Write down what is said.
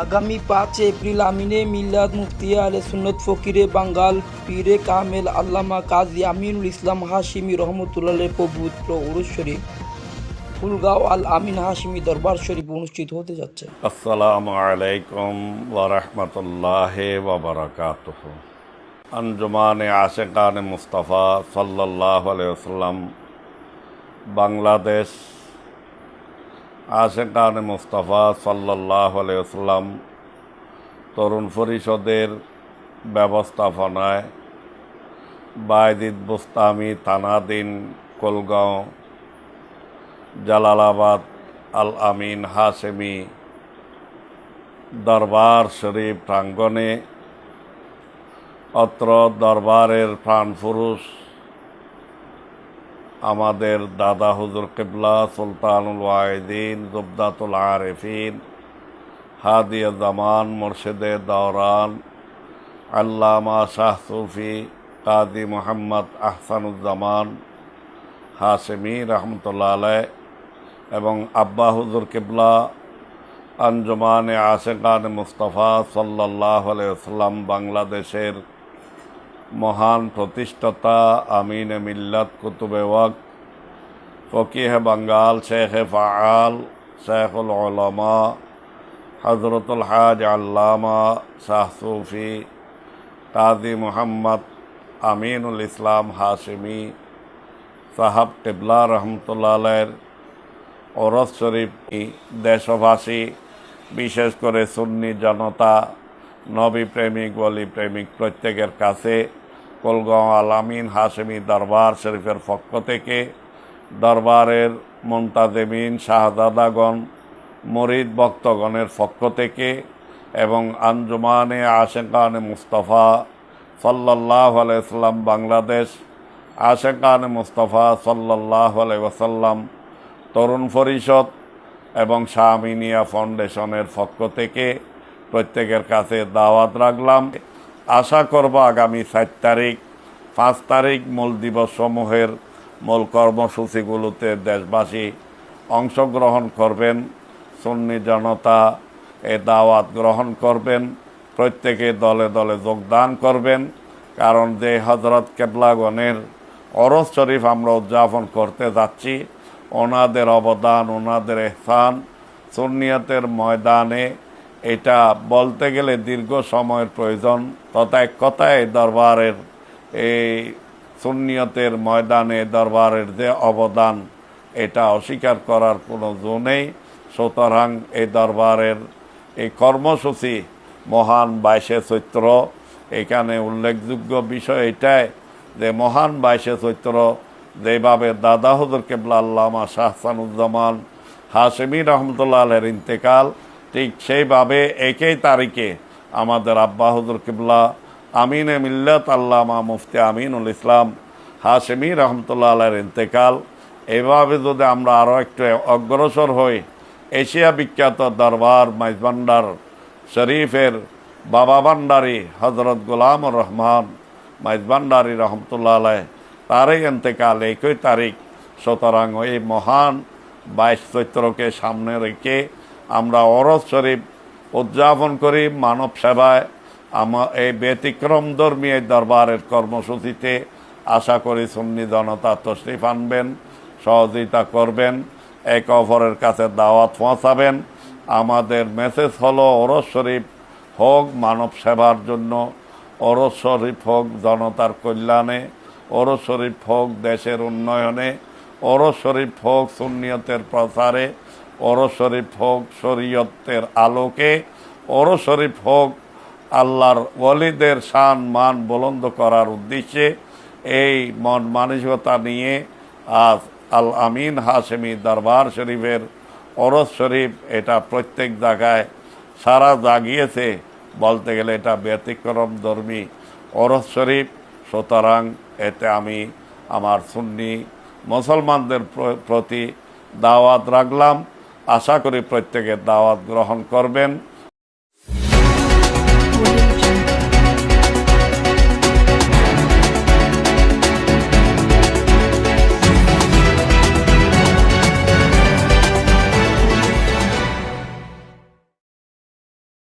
আগামী পাঁচ এপ্রিল আমিনে মিল্লাদ মুফতি আলে সুন্নত ফকিরে বাঙ্গাল পীরে কামেল আল্লামা কাজী আমিনুল ইসলাম হাশিমি রহমতুল্লাহ পবিত্র উরুস শরীফ, ফুলগাঁও আল আমিন হাশিমি দরবার শরীফ অনুষ্ঠিত হতে যাচ্ছে। আসসালামু আলাইকুম ওরহমতুল্লাহ ওবরকাত আঞ্জুমানে আশেকান মুস্তফা সাল্লাহ আলাইসাল্লাম বাংলাদেশ আশেকান মুস্তফা সাল্লাহ আলাইসাল্লাম তরুণ পরিষদের ব্যবস্থাপনায় বাইদিদ বুস্তামি থানাদিন কোলগাঁও, জালালাবাদ আল আমিন হাসেমি দরবার শরীফ প্রাঙ্গণে অত্র দরবারের প্রাণপুরুষ আমাদের দাদা হুজুর কিবলা সুলতানুল ওয়াহিদিন জুবদাতুল আরেফিন, হাদিয়া জামান, মুর্শিদে দৌরান আল্লামা শাহ সুফি কাদি মোহাম্মদ আহসানুজ্জামান হাসেমি রহমতুল্লাহ আলাই এবং আব্বা হুজুর কিবলা আঞ্জুমানে আশেকান মুস্তফা সাল্লাহ আলাইসাল্লাম বাংলাদেশের মহান প্রতিষ্ঠাতা, আমিন মিল্লাত কুতুবে ওয়াক, ফকিহ বাঙ্গাল, শেখ ফাআল, শেখুল ওলামা হজরতুল হাজ আল্লামা, শাহ সুফি, কাজী মোহাম্মদ আমিনুল ইসলাম হাশিমি, সাহাব কিবলা রহমতুল্লাহের ওরস শরীফ দেশবাসী, বিশেষ করে সুন্নি জনতা নবী প্রেমিক বলি প্রেমিক প্রত্যেকের কাছে কলগাঁও আলামিন হাসেমি দরবার শরীফের পক্ষ থেকে দরবারের মুন্তাজেমিন শাহজাদাগণ, মরিদ ভক্তগণের পক্ষ থেকে এবং আঞ্জুমানে আশেকানে মুস্তফা সাল্লাহ আলাইসাল্লাম বাংলাদেশ, আশেকানে মুস্তফা সাল্লাহ আলাইসাল্লাম তরুণ পরিষদ এবং শাহমিনিয়া ফাউন্ডেশনের পক্ষ থেকে প্রত্যেকের কাছে দাওয়াত রাখলাম। আশা করব আগামী সাত তারিখ, পাঁচ তারিখ মূল দিবসসমূহের মূল কর্মসূচিগুলোতে দেশবাসী অংশগ্রহণ করবেন, সুন্নি জনতা এ দাওয়াত গ্রহণ করবেন, প্রত্যেকে দলে দলে যোগদান করবেন, কারণ যে হজরত কেবলাগণের অরস শরীফ আমরা উদযাপন করতে যাচ্ছি, ওনাদের অবদান, ওনাদের এহসান সুন্নিয়তের ময়দানে এটা বলতে গেলে দীর্ঘ সময়ের প্রয়োজন। তথা এক কথায় দরবারের, এই সুন্নিয়তের ময়দানে দরবারের যে অবদান, এটা অস্বীকার করার কোনো জো নেই। সুতরাং এই দরবারের এই কর্মসূচি মহান বাইশে চৈত্র, এখানে উল্লেখযোগ্য বিষয় এটাই যে মহান বাইশে চৈত্র যেভাবে দাদা হজুর কেবলা আল্লামা শাহসানুজ্জামান হাসেমি রহমতুল্লাহ আলের ইন্তেকাল ঠিক সেইভাবে একই তারিখে আমাদের আব্বা হজুর কিবলা, আমিনে মিল্লত আল্লামা মুফতি আমিনুল ইসলাম হাসেমি রহমতুল্লাহ আলের ইন্তেকাল। এভাবে যদি আমরা আরও একটু অগ্রসর হই, এশিয়া বিখ্যাত দরবার মাইজভান্ডার শরীফের বাবা ভান্ডারি হজরত গোলামুর রহমান মাইজভান্ডারি রহমতুল্লাহ আলাই তারই এতেকাল একই তারিখ। সুতরাং এই মহান বাইশ চৈত্রকে সামনে রেখে আমরা অরস শরীফ উদযাপন করি মানব সেবায়। আমার এই ব্যতিক্রম ধর্মী এই দরবারের কর্মসূচিতে আশা করি সুন্নি জনতা তশরিফ আনবেন, সহযোগিতা করবেন, এক অপরের কাছে দাওয়াত পৌঁছাবেন। আমাদের মেসেজ হলো ওরস শরীফ হোক মানব সেবার জন্য ওরস শরীফ হোক জনতার কল্যাণে ওরস শরীফ হোক দেশের উন্নয়নে ওরস শরীফ হোক সুন্নিয়তের ওরস শরীফ হোক শরীয়তের আলোকে শরীফ হোক আল্লাহর ওলিদের শান মান বলন্দ করার উদ্দেশ্যে এই মন মানসিকতা নিয়ে আজ আল আমিন হাসেমি দরবার শরীফের ওরস শরীফ এটা প্রত্যেক জায়গায় সারা জাগিয়েছে, বলতে গেলে এটা ব্যতিক্রম ধর্মী ওরস শরীফ। সুতরাং এতে আমি আমার সুন্নি মুসলমানদের প্রতি দাওয়াত রাখলাম। আশা করি প্রত্যেকের দাওয়াত গ্রহণ করবেন।